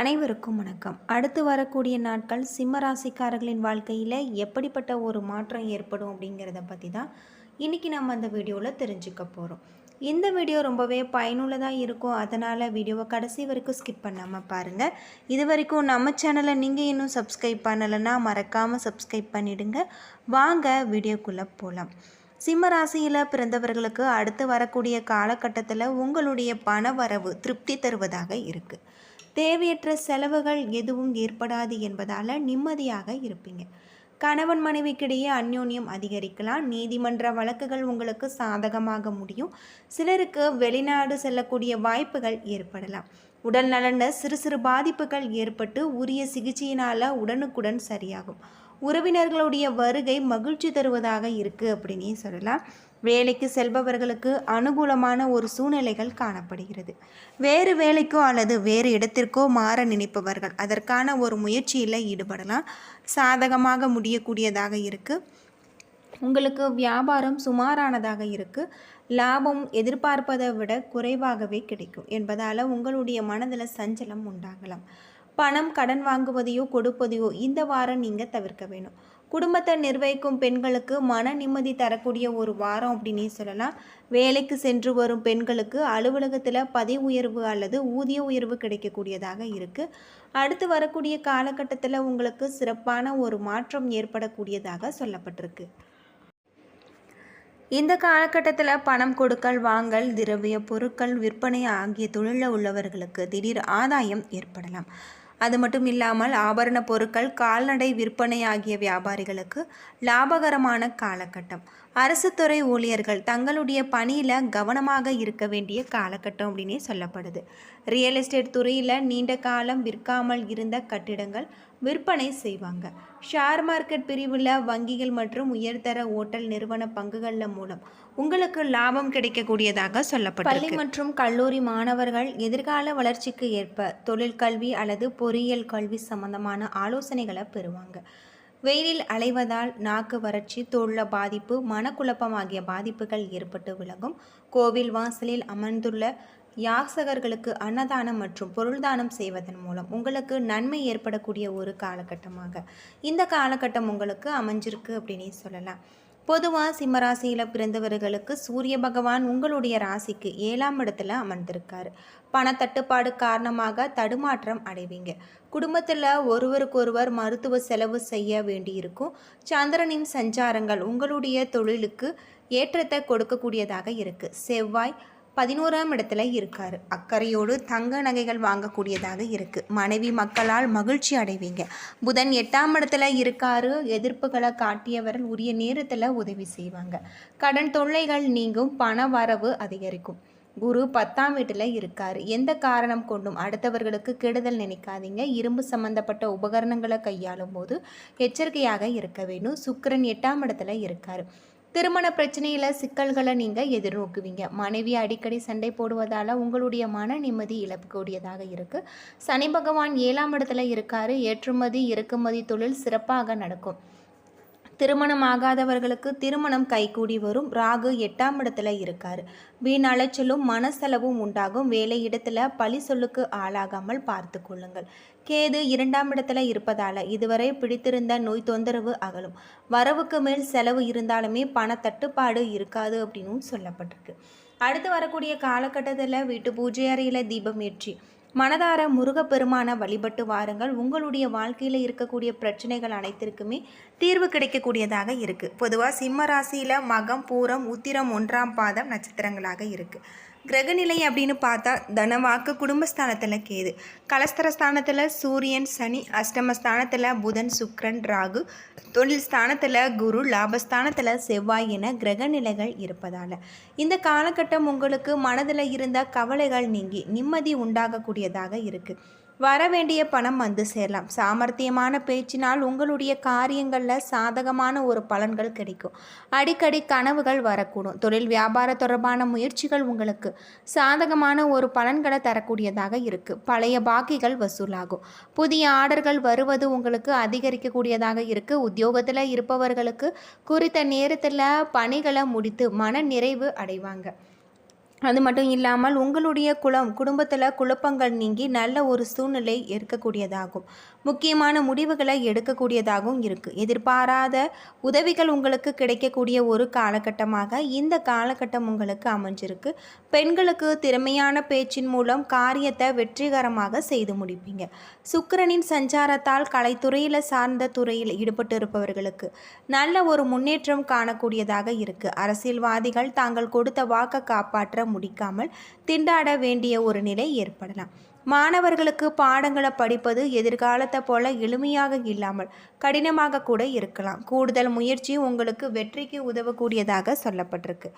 அனைவருக்கும் வணக்கம். அடுத்து வரக்கூடிய நாட்கள் சிம்ம ராசிக்காரர்களின் வாழ்க்கையில் எப்படிப்பட்ட ஒரு மாற்றம் ஏற்படும் அப்படிங்கிறத பற்றி தான் இன்றைக்கி நம்ம அந்த வீடியோவில் தெரிஞ்சுக்க போகிறோம் இந்த வீடியோ ரொம்பவே பயனுள்ளதாக இருக்கும். அதனால் வீடியோவை கடைசி வரைக்கும் ஸ்கிப் பண்ணாமல் பாருங்கள் இது வரைக்கும் நம்ம சேனலை நீங்கள் இன்னும் சப்ஸ்கிரைப் பண்ணலைன்னா மறக்காமல் சப்ஸ்கிரைப் பண்ணிவிடுங்க வாங்க வீடியோக்குள்ளே போகலாம் சிம்ம ராசியில் பிறந்தவர்களுக்கு அடுத்து வரக்கூடிய காலகட்டத்தில் உங்களுடைய பண வரவு திருப்தி தருவதாக இருக்குது தேவையற்ற செலவுகள் எதுவும் ஏற்படாது என்பதால் நிம்மதியாக இருப்பீங்க. கணவன் மனைவிக்கிடையே அந்யோன்யம் அதிகரிக்கலாம். நீதிமன்ற வழக்குகள் உங்களுக்கு சாதகமாக முடியும். சிலருக்கு வெளிநாடு செல்லக்கூடிய வாய்ப்புகள் ஏற்படலாம். உடல் நலனில் சிறு சிறு பாதிப்புகள் ஏற்பட்டு உரிய சிகிச்சையினால் உடனுக்குடன் சரியாகும். உறவினர்களுடைய வருகை மகிழ்ச்சி தருவதாக இருக்குது அப்படின்னே சொல்லலாம். வேலைக்கு செல்பவர்களுக்கு அனுகூலமான ஒரு சூழ்நிலைகள் காணப்படுகிறது. வேறு வேலைக்கோ அல்லது வேறு இடத்திற்கோ மாற நினைப்பவர்கள் அதற்கான ஒரு முயற்சியில் ஈடுபடலாம். சாதகமாக முடியக்கூடியதாக இருக்குது உங்களுக்கு வியாபாரம் சுமாரானதாக இருக்குது லாபம் எதிர்பார்ப்பதை விட குறைவாகவே கிடைக்கும் என்பதால் உங்களுடைய மனதில் சஞ்சலம் உண்டாகலாம். பணம் கடன் வாங்குவதையோ கொடுப்பதையோ இந்த வாரம் நீங்கள் தவிர்க்க வேணும். குடும்பத்தை நிர்வகிக்கும் பெண்களுக்கு மன நிம்மதி தரக்கூடிய ஒரு வாரம் அப்படின்னே சொல்லலாம். வேலைக்கு சென்று வரும் பெண்களுக்கு அலுவலகத்தில் பதவி உயர்வு அல்லது ஊதிய உயர்வு கிடைக்கக்கூடியதாக இருக்குது அடுத்து வரக்கூடிய காலகட்டத்தில் உங்களுக்கு சிறப்பான ஒரு மாற்றம் ஏற்படக்கூடியதாக சொல்லப்பட்டிருக்கு. இந்த காலகட்டத்தில் பணம் கொடுக்கல் வாங்கல் திரவிய பொருட்கள் விற்பனை ஆகிய தொழிலில் உள்ளவர்களுக்கு திடீர் ஆதாயம் ஏற்படலாம். அது மட்டும் இல்லாமல் ஆபரண பொருட்கள் கால்நடை விற்பனை ஆகிய வியாபாரிகளுக்கு லாபகரமான காலகட்டம். அரசு துறை ஊழியர்கள் தங்களுடைய பணியில் கவனமாக இருக்க வேண்டிய காலகட்டம் அப்படின்னே சொல்லப்படுது. ரியல் எஸ்டேட் துறையில் நீண்ட காலம் விற்காமல் இருந்த கட்டிடங்கள் விற்பனை செய்வாங்க. ஷேர் மார்க்கெட் பிரிவில் வங்கிகள் மற்றும் உயர்தர ஓட்டல் நிறுவன பங்குகளில் மூலம் உங்களுக்கு லாபம் கிடைக்கக்கூடியதாக சொல்லப்படும் பள்ளி மற்றும் கல்லூரி மாணவர்கள் எதிர்கால வளர்ச்சிக்கு ஏற்ப தொழிற்கல்வி அல்லது பொறியியல் கல்வி சம்பந்தமான ஆலோசனைகளை பெறுவாங்க. வெயிலில் அலைவதால் நாக்கு வறட்சி தோள்ள பாதிப்பு மனக்குழப்பம் ஆகிய பாதிப்புகள் ஏற்பட்டு விலகும். கோவில் வாசலில் அமர்ந்துள்ள யாசகர்களுக்கு அன்னதானம் மற்றும் பொருள்தானம் செய்வதன் மூலம் உங்களுக்கு நன்மை ஏற்படக்கூடிய ஒரு காலகட்டமாக. இந்த காலகட்டம் உங்களுக்கு அமைஞ்சிருக்கு அப்படின்னே சொல்லலாம். பொதுவாக சிம்மராசியில் பிறந்தவர்களுக்கு சூரிய பகவான் உங்களுடைய ராசிக்கு ஏழாம் இடத்துல அமர்ந்திருக்காரு. பணத்தட்டுப்பாடு காரணமாக தடுமாற்றம் அடைவீங்க. குடும்பத்தில் ஒருவருக்கொருவர் மருத்துவ செலவு செய்ய வேண்டியிருக்கும். சந்திரனின் சஞ்சாரங்கள் உங்களுடைய தொழிலுக்கு ஏற்றத்தை கொடுக்கக்கூடியதாக இருக்குது செவ்வாய் பதினோராம் இடத்துல இருக்கார். அக்கறையோடு தங்க நகைகள் வாங்கக்கூடியதாக இருக்குது மனைவி மக்களால் மகிழ்ச்சி அடைவீங்க. புதன் எட்டாம் இடத்துல இருக்காரு. எதிர்ப்புகளை காட்டியவர்கள் உரிய நேரத்தில் உதவி செய்வாங்க. கடன் தொல்லைகள் நீங்கும். பண வரவு அதிகரிக்கும். குரு பத்தாம் வீட்டில் இருக்கார். எந்த காரணம் கொண்டும் அடுத்தவர்களுக்கு கெடுதல் நினைக்காதீங்க. இரும்பு சம்பந்தப்பட்ட உபகரணங்களை கையாளும் போது எச்சரிக்கையாக இருக்க வேணும் சுக்கரன் எட்டாம் இடத்துல இருக்கார். திருமண பிரச்சனையில் சிக்கல்களை நீங்கள் எதிர்நோக்குவீங்க. மனைவி அடிக்கடி சண்டை போடுவதால் உங்களுடைய மன நிம்மதி இழக்கக்கூடியதாக இருக்குது சனி பகவான் ஏழாம் இடத்துல இருக்காரு. ஏற்றுமதி இறக்குமதி தொழில் சிறப்பாக நடக்கும். திருமணம் ஆகாதவர்களுக்கு திருமணம் கைகூடி வரும். ராகு எட்டாம் இடத்துல இருக்கார். வீண் அலைச்சலும் மனசெலவும் உண்டாகும். வேலை இடத்துல பழி சொல்லுக்கு ஆளாகாமல் பார்த்து கொள்ளுங்கள். கேது இரண்டாம் இடத்துல இருப்பதால இதுவரை பிடித்திருந்த நோய் தொந்தரவு அகலும். வரவுக்கு மேல் செலவு இருந்தாலுமே பண தட்டுப்பாடு இருக்காது அப்படின்னு சொல்லப்பட்டிருக்கு. அடுத்து வரக்கூடிய காலகட்டத்தில் வீட்டு பூஜை அறையில் தீபம் ஏற்றி மனதார முருகப்பெருமான வழிபட்டு வாருங்கள். உங்களுடைய வாழ்க்கையில் இருக்கக்கூடிய பிரச்சனைகள் அனைத்திற்குமே தீர்வு கிடைக்கக்கூடியதாக இருக்குது பொதுவாக சிம்ம ராசியில் மகம் பூரம் உத்திரம் ஒன்றாம் பாதம் நட்சத்திரங்களாக இருக்குது கிரகநிலை அப்படின்னு பார்த்தா தனவாக்கு குடும்பஸ்தானத்தில் கேது. கலஸ்தரஸ்தானத்தில் சூரியன் சனி அஷ்டமஸ்தானத்தில் புதன் சுக்ரன் ராகு. தொழில் ஸ்தானத்தில் குரு லாபஸ்தானத்தில் செவ்வாய் என கிரகநிலைகள் இருப்பதால். இந்த காலகட்டம் உங்களுக்கு மனதில் இருந்த கவலைகள் நீங்கி நிம்மதி உண்டாகக்கூடியதாக இருக்குது வர வேண்டிய பணம் வந்து சேரலாம். சாமர்த்தியமான பேச்சினால் உங்களுடைய காரியங்களில் சாதகமான ஒரு பலன்கள் கிடைக்கும். அடிக்கடி கனவுகள் வரக்கூடும். தொழில் வியாபார தொடர்பான முயற்சிகள் உங்களுக்கு சாதகமான ஒரு பலன்களை தரக்கூடியதாக இருக்குது பழைய பாக்கிகள் வசூலாகும். புதிய ஆர்டர்கள் வருவது உங்களுக்கு அதிகரிக்கக்கூடியதாக இருக்குது உத்தியோகத்தில் இருப்பவர்களுக்கு குறித்த நேரத்தில் பணிகளை முடித்து மன நிறைவு அடைவாங்க. அது மட்டும் இல்லாமல் உங்களுடைய குளம் குடும்பத்தில் குழப்பங்கள் நீங்கி நல்ல ஒரு சூழ்நிலை இருக்கக்கூடியதாகும். முக்கியமான முடிவுகளை எடுக்கக்கூடியதாகவும் இருக்குது எதிர்பாராத உதவிகள் உங்களுக்கு கிடைக்கக்கூடிய ஒரு காலகட்டமாக இந்த காலகட்டம் உங்களுக்கு அமைஞ்சிருக்கு. பெண்களுக்கு திறமையான பேச்சின் மூலம் காரியத்தை வெற்றிகரமாக செய்து முடிப்பீங்க. சுக்கரனின் சஞ்சாரத்தால் கலைத்துறையில் சார்ந்த துறையில் ஈடுபட்டு இருப்பவர்களுக்கு நல்ல ஒரு முன்னேற்றம் காணக்கூடியதாக இருக்குது அரசியல்வாதிகள் தாங்கள் கொடுத்த வாக்கை காப்பாற்ற முடிக்காமல் திண்டாட வேண்டிய ஒரு நிலை ஏற்படலாம். மாணவர்களுக்கு பாடங்களை படிப்பது எதிர்காலத்தை போல எளிமையாக இல்லாமல் கடினமாக கூட இருக்கலாம். கூடுதல் முயற்சி உங்களுக்கு வெற்றிக்கு உதவக்கூடியதாக சொல்லப்பட்டிருக்கு.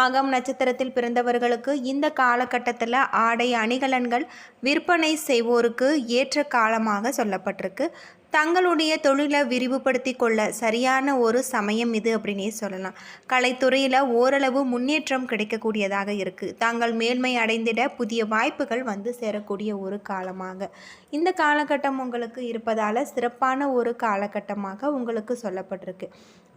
மகம் நட்சத்திரத்தில் பிறந்தவர்களுக்கு இந்த காலகட்டத்தில் ஆடை அணிகலன்கள் விற்பனை செய்வோருக்கு ஏற்ற காலமாக சொல்லப்பட்டிருக்கு. தங்களுடைய தொழிலை விரிவுபடுத்தி கொள்ள சரியான ஒரு சமயம் இது அப்படின்னே சொல்லலாம். கலைத்துறையில் ஓரளவு முன்னேற்றம் கிடைக்கக்கூடியதாக இருக்குது தாங்கள் மேன்மை அடைந்திட புதிய வாய்ப்புகள் வந்து சேரக்கூடிய ஒரு காலமாக. இந்த காலகட்டம் உங்களுக்கு இருப்பதால் சிறப்பான ஒரு காலகட்டமாக உங்களுக்கு சொல்லப்பட்டிருக்கு.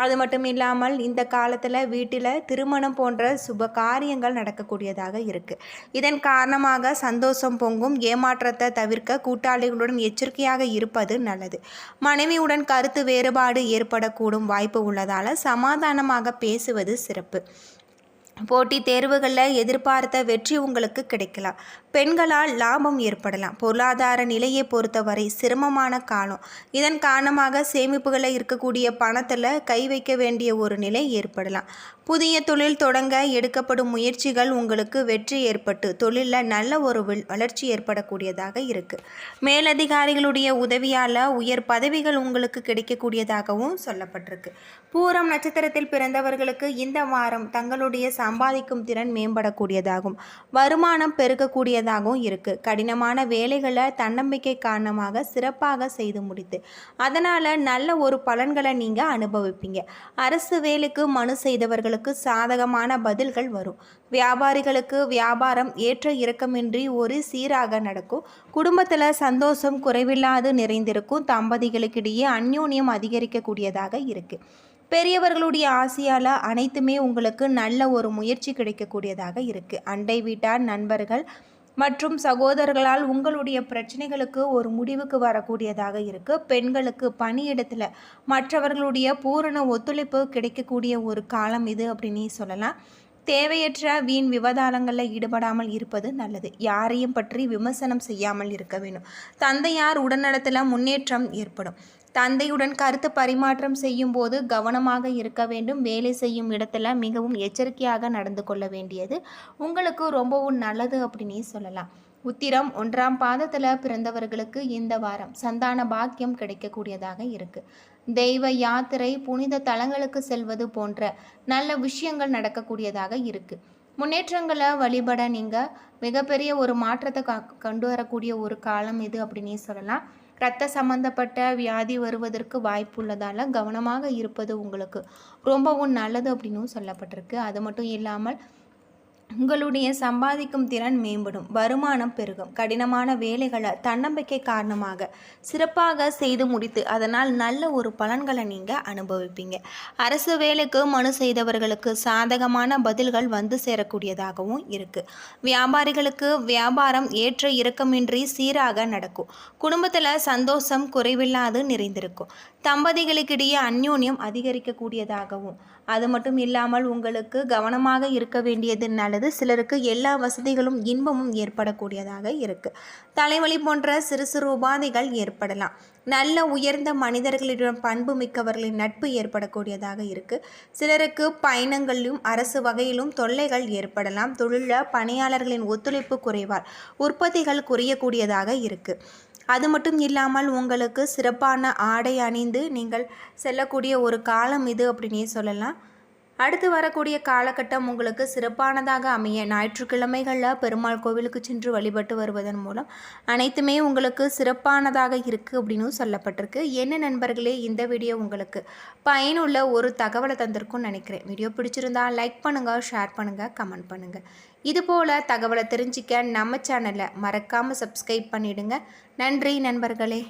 அது மட்டும் இல்லாமல் இந்த காலத்தில் வீட்டில் திருமணம் போன்ற சுப காரியங்கள் நடக்கக்கூடியதாக இருக்குது இதன் காரணமாக சந்தோஷம் பொங்கும். ஏமாற்றத்தை தவிர்க்க கூட்டாளிகளுடன் எச்சரிக்கையாக இருப்பது நல்லது. மனைவியுடன் கருத்து வேறுபாடு ஏற்படக்கூடும் வாய்ப்பு உள்ளதால் சமாதானமாக பேசுவது சிறப்பு. போட்டித் தேர்வுகளில் எதிர்பார்த்த வெற்றி உங்களுக்கு கிடைக்கலாம். பெண்களால் லாபம் ஏற்படலாம். பொருளாதார நிலையை பொறுத்தவரை சிரமமான காலம். இதன் காரணமாக சேமிப்புகளை இருக்கக்கூடிய பணத்தில் கை வைக்க வேண்டிய ஒரு நிலை ஏற்படலாம். புதிய தொழில் தொடங்க எடுக்கப்படும் முயற்சிகள் உங்களுக்கு வெற்றி ஏற்பட்டு தொழிலில் நல்ல ஒரு வளர்ச்சி ஏற்படக்கூடியதாக இருக்குது மேலதிகாரிகளுடைய உதவியால் உயர் பதவிகள் உங்களுக்கு கிடைக்கக்கூடியதாகவும் சொல்லப்பட்டிருக்கு. பூரம் நட்சத்திரத்தில் பிறந்தவர்களுக்கு இந்த வாரம் தங்களுடைய சம்பாதிக்கும் திறன் மேம்படக்கூடியதாகும். வருமானம் பெருகக்கூடியதாகவும் இருக்குது கடினமான வேலைகளை தன்னம்பிக்கை காரணமாக சிறப்பாக செய்து முடித்து அதனால் நல்ல ஒரு பலன்களை நீங்கள் அனுபவிப்பீங்க. அரசு வேலைக்கு மனு செய்தவர்களுக்கு சாதகமான பதில்கள் வரும். வியாபாரிகளுக்கு வியாபாரம் ஏற்ற இறக்கமின்றி ஒரு சீராக நடக்கும். குடும்பத்தில் சந்தோஷம் குறைவில்லாது நிறைந்திருக்கும். தம்பதிகளுக்கிடையே அந்யோன்யம் அதிகரிக்கக்கூடியதாக இருக்குது பெரியவர்களுடைய ஆசையால் அனைத்துமே உங்களுக்கு நல்ல ஒரு முயற்சி கிடைக்கக்கூடியதாக இருக்குது அண்டை வீட்டார் நண்பர்கள் மற்றும் சகோதரர்களால் உங்களுடைய பிரச்சனைகளுக்கு ஒரு முடிவுக்கு வரக்கூடியதாக இருக்குது பெண்களுக்கு பணியிடத்தில் மற்றவர்களுடைய பூரண ஒத்துழைப்பு கிடைக்கக்கூடிய ஒரு காலம் இது அப்படின்னு சொல்லலாம். தேவையற்ற வீண் விவாதாரங்களில் ஈடுபடாமல் இருப்பது நல்லது. யாரையும் பற்றி விமர்சனம் செய்யாமல் இருக்க வேண்டும். தந்தையார் உடல்நலத்தில் முன்னேற்றம் ஏற்படும். தந்தையுடன் கருத்து பரிமாற்றம் செய்யும் போது கவனமாக இருக்க வேண்டும். வேலை செய்யும் இடத்துல மிகவும் எச்சரிக்கையாக நடந்து கொள்ள வேண்டியது. உங்களுக்கு ரொம்பவும் நல்லது அப்படின்னே சொல்லலாம். உத்திரம் ஒன்றாம் பாதத்தில் பிறந்தவர்களுக்கு இந்த வாரம் சந்தான பாக்கியம் கிடைக்கக்கூடியதாக இருக்குது தெய்வ யாத்திரை புனித தலங்களுக்கு செல்வது போன்ற நல்ல விஷயங்கள் நடக்கக்கூடியதாக இருக்குது முன்னேற்றங்களை வழிபட நீங்கள் மிகப்பெரிய ஒரு மாற்றத்தை க கொண்டு வரக்கூடிய ஒரு காலம் இது அப்படின்னே சொல்லலாம். இரத்த சம்பந்தப்பட்ட வியாதி வருவதற்கு வாய்ப்பு உள்ளதால் கவனமாக இருப்பது உங்களுக்கு ரொம்பவும் நல்லது அப்படின்னும் சொல்லப்பட்டிருக்கு. அது மட்டும் இல்லாமல் உங்களுடைய சம்பாதிக்கும் திறன் மேம்படும் வருமானம் பெருகும். கடினமான வேலைகளை தன்னம்பிக்கை காரணமாக சிறப்பாக செய்து முடித்து அதனால் நல்ல ஒரு பலன்களை நீங்கள் அனுபவிப்பீங்க. அரசு வேலைக்கு மனு செய்தவர்களுக்கு சாதகமான பதில்கள் வந்து சேரக்கூடியதாகவும் இருக்குது வியாபாரிகளுக்கு வியாபாரம் ஏற்ற இறக்கமின்றி சீராக நடக்கும். குடும்பத்தில் சந்தோஷம் குறைவில்லாது நிறைந்திருக்கும். தம்பதிகளுக்கிடையே அந்யோன்யம் அதிகரிக்கக்கூடியதாகவும் அது மட்டும் இல்லாமல் உங்களுக்கு கவனமாக இருக்க வேண்டியது நல்லது. சிலருக்கு எல்லா வசதிகளும் இன்பமும் ஏற்படக்கூடியதாக இருக்குது தலைவலி போன்ற சிறு சிறு உபாதைகள் ஏற்படலாம். நல்ல உயர்ந்த மனிதர்களிடம் பண்பு மிக்கவர்களின் நட்பு ஏற்படக்கூடியதாக இருக்குது சிலருக்கு பயணங்களிலும் அரசு வகையிலும் தொல்லைகள் ஏற்படலாம். தொழில பணியாளர்களின் ஒத்துழைப்பு குறைவால் உற்பத்திகள் குறையக்கூடியதாக இருக்குது அது மட்டும் இல்லாமல் உங்களுக்கு சிறப்பான ஆடை அணிந்து நீங்கள் செல்லக்கூடிய ஒரு காலம் இது அப்படின்னே சொல்லலாம். அடுத்து வரக்கூடிய காலகட்டம் உங்களுக்கு சிறப்பானதாக அமைய ஞாயிற்றுக்கிழமைகளில் பெருமாள் கோவிலுக்கு சென்று வழிபட்டு வருவதன் மூலம் அனைத்துமே உங்களுக்கு சிறப்பானதாக இருக்குது அப்படின்னு சொல்லப்பட்டிருக்கு. என்ன நண்பர்களே இந்த வீடியோ உங்களுக்கு பயனுள்ள ஒரு தகவலை தந்திருக்கும்னு நினைக்கிறேன். வீடியோ பிடிச்சிருந்தா லைக் பண்ணுங்கள் ஷேர் பண்ணுங்கள் கமெண்ட் பண்ணுங்கள் இதுபோல் தகவலை தெரிஞ்சிக்க நம்ம சேனலை மறக்காமல் சப்ஸ்கிரைப் பண்ணிவிடுங்க நன்றி நண்பர்களே.